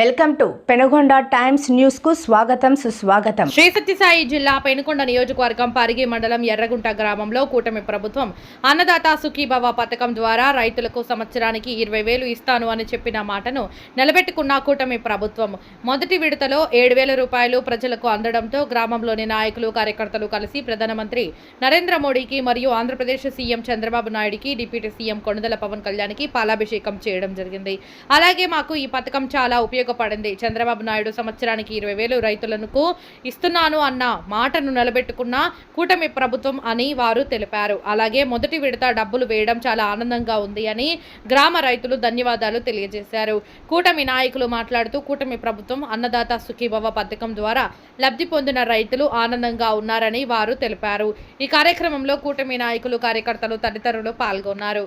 Welcome to Penugonda times న్యూస్కు స్వాగతం సుస్వాగతం. శ్రీ సత్యసాయి జిల్లా పెనుకొండ నియోజకవర్గం పరిగి మండలం ఎర్రగుంట గ్రామంలో కూటమి ప్రభుత్వం అన్నదాత సుఖీభవ పథకం ద్వారా రైతులకు సంవత్సరానికి ఇరవై వేలు ఇస్తాను అని చెప్పిన మాటను నిలబెట్టుకున్న కూటమి ప్రభుత్వం. మొదటి విడతలో ఏడు వేల రూపాయలు ప్రజలకు అందడంతో గ్రామంలోని నాయకులు కార్యకర్తలు కలిసి ప్రధానమంత్రి నరేంద్ర మోడీకి మరియు ఆంధ్రప్రదేశ్ సీఎం చంద్రబాబు నాయుడికి డిప్యూటీ సీఎం కొణుదల పవన్ కళ్యాణ్కి పాలాభిషేకం చేయడం జరిగింది. అలాగే మాకు ఈ పథకం చాలా ఉపయోగపడింది. చంద్రబాబు నాయుడు సంవత్సరానికి ఇరవై వేలు రైతులకు ఇస్తున్నాను అన్న మాటను నిలబెట్టుకున్న కూటమి ప్రభుత్వం అని వారు తెలిపారు. అలాగే మొదటి విడత డబ్బులు వేయడం చాలా ఆనందంగా ఉంది అని గ్రామ రైతులు ధన్యవాదాలు తెలియజేశారు. కూటమి నాయకులు మాట్లాడుతూ కూటమి ప్రభుత్వం అన్నదాత సుఖీభవ పథకం ద్వారా లబ్ధి పొందిన రైతులు ఆనందంగా ఉన్నారని వారు తెలిపారు. ఈ కార్యక్రమంలో కూటమి నాయకులు కార్యకర్తలు తదితరులు పాల్గొన్నారు.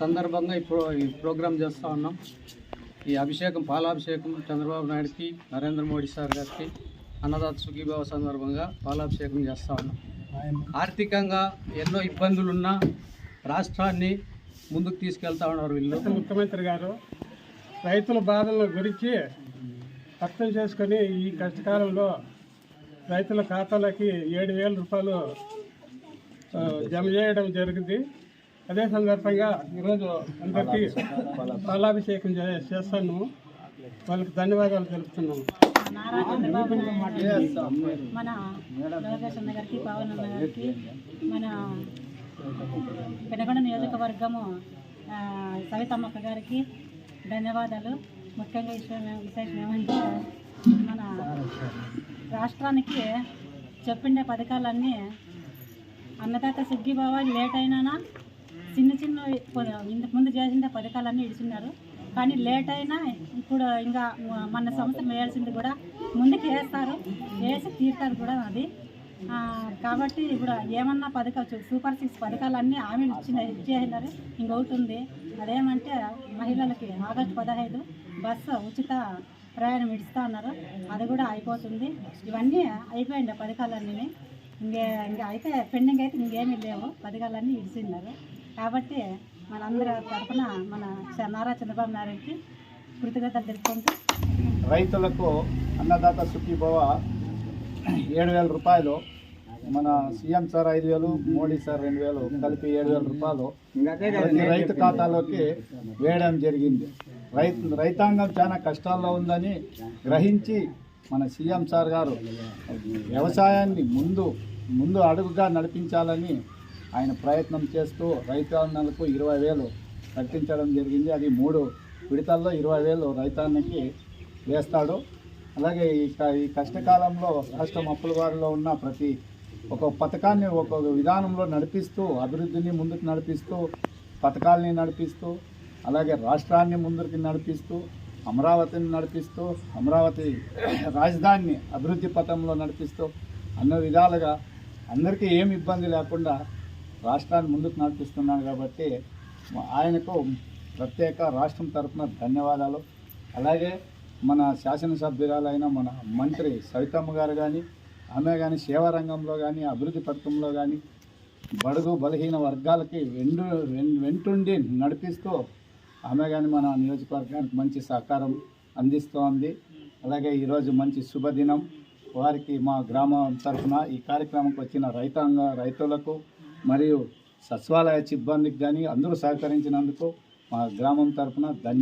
సందర్భంగా ఈ ప్రో ఈ ప్రోగ్రాం చేస్తూ ఉన్నాం. ఈ అభిషేకం పాలాభిషేకం చంద్రబాబు నాయుడుకి నరేంద్ర మోడీ సార్ గారికి అన్నదాత సుఖీభావ సందర్భంగా పాలాభిషేకం చేస్తూ ఉన్నాం. ఆర్థికంగా ఎన్నో ఇబ్బందులున్నా రాష్ట్రాన్ని ముందుకు తీసుకెళ్తా ఉన్నారు వీళ్ళు. ముఖ్యమంత్రి గారు రైతుల బాధల గురించి అర్థం చేసుకొని ఈ కష్టకాలంలో రైతుల ఖాతాలకి ఏడు వేల రూపాయలు జమ చేయడం జరిగింది. అదే సందర్భంగా ఈరోజు అందరికీ పాలాభిషేకం చేస్తాను. వాళ్ళకి ధన్యవాదాలు తెలుపుతున్నాము నారా చంద్రబాబు నాయుడు మన లోకేష్ అన్న గారికి పవన్ అన్న గారికి మన పెనగొండ నియోజకవర్గము సవితమ్మక్క గారికి ధన్యవాదాలు. ముఖ్యంగా విషయం విశేషం ఏమంటే మన రాష్ట్రానికి చెప్పిండే పథకాలన్నీ అన్నదాత సుగ్గిబావ లేట్ అయినానా? చిన్న చిన్న ఇంతకు ముందు చేసిన పథకాలన్నీ ఇడిచినారు. కానీ లేట్ అయినా ఇప్పుడు ఇంకా మన సంవత్సరం వేయాల్సింది కూడా ముందుకు వేస్తారు. వేసి తీరుతారు కూడా అది. కాబట్టి ఇప్పుడు ఏమన్నా పథకాలు సూపర్ సిక్స్ పథకాలన్నీ ఆమె ఇచ్చిన ఇచ్చేసినారు. ఇంకొకటి ఉంది. అదేమంటే మహిళలకి ఆగస్టు పదహైదు బస్సు ఉచిత ప్రయాణం ఇస్తా ఉన్నారు అది కూడా అయిపోతుంది. ఇవన్నీ అయిపోయింది పథకాలన్నీ ఇంకే ఇంకా అయితే పెండింగ్ అయితే ఇంకేమీ లేవు. పథకాలన్నీ ఇడిచిన్నారు కాబట్టి మనందరి తరఫున మన నారా చంద్రబాబు నాయుడుకి కృతజ్ఞతలు తెలుపుకుంటూ రైతులకు అన్నదాత సుఖీభవ ఏడు వేల రూపాయలు మన సీఎం సార్ ఐదు వేలు మోడీ సార్ రెండు వేలు కలిపి ఏడు వేల రూపాయలు. ప్రతి రైతు ఖాతాలోకి వేయడం జరిగింది. రైతు రైతాంగం చాలా కష్టాల్లో ఉందని గ్రహించి మన సీఎం సార్ గారు వ్యవసాయాన్ని ముందు ముందు అడుగుగా నడిపించాలని ఆయన ప్రయత్నం చేస్తూ రైతాంగాలకు ఇరవై వేలు ప్రకటించడం జరిగింది. అది మూడు విడతల్లో ఇరవై వేలు రైతాన్నకి వేస్తాడు. అలాగే ఈ ఈ కష్టకాలంలో రాష్ట్రం అప్పులవారిలో ఉన్న ప్రతి ఒక పథకాన్ని ఒక విధానంలో నడిపిస్తూ అభివృద్ధిని ముందుకు నడిపిస్తూ పథకాలని నడిపిస్తూ అలాగే రాష్ట్రాన్ని ముందుకు నడిపిస్తూ అమరావతిని నడిపిస్తూ అమరావతి రాజధానిని అభివృద్ధి పథంలో నడిపిస్తూ అన్న విధాలుగా అందరికీ ఏమి ఇబ్బంది లేకుండా రాష్ట్రాన్ని ముందుకు నడిపిస్తున్నాడు కాబట్టి ఆయనకు ప్రత్యేక రాష్ట్రం తరఫున ధన్యవాదాలు. అలాగే మన శాసనసభ్యురాలైన మన మంత్రి సవితమ్మ గారు కానీ ఆమె కానీ సేవా రంగంలో కానీ అభివృద్ధి పథకంలో కానీ బడుగు బలహీన వర్గాలకి వెండు వెంటుండి నడిపిస్తూ ఆమె కానీ మన నియోజకవర్గానికి మంచి సహకారం అందిస్తోంది అలాగే ఈరోజు మంచి శుభదినం. వారికి మా గ్రామం తరఫున ఈ కార్యక్రమంకి వచ్చిన రైతాంగ రైతులకు మరియు సచివాలయ సిబ్బందికి కానీ అందరూ సహకరించినందుకు మా గ్రామం తరఫున ధన్యవాదాలు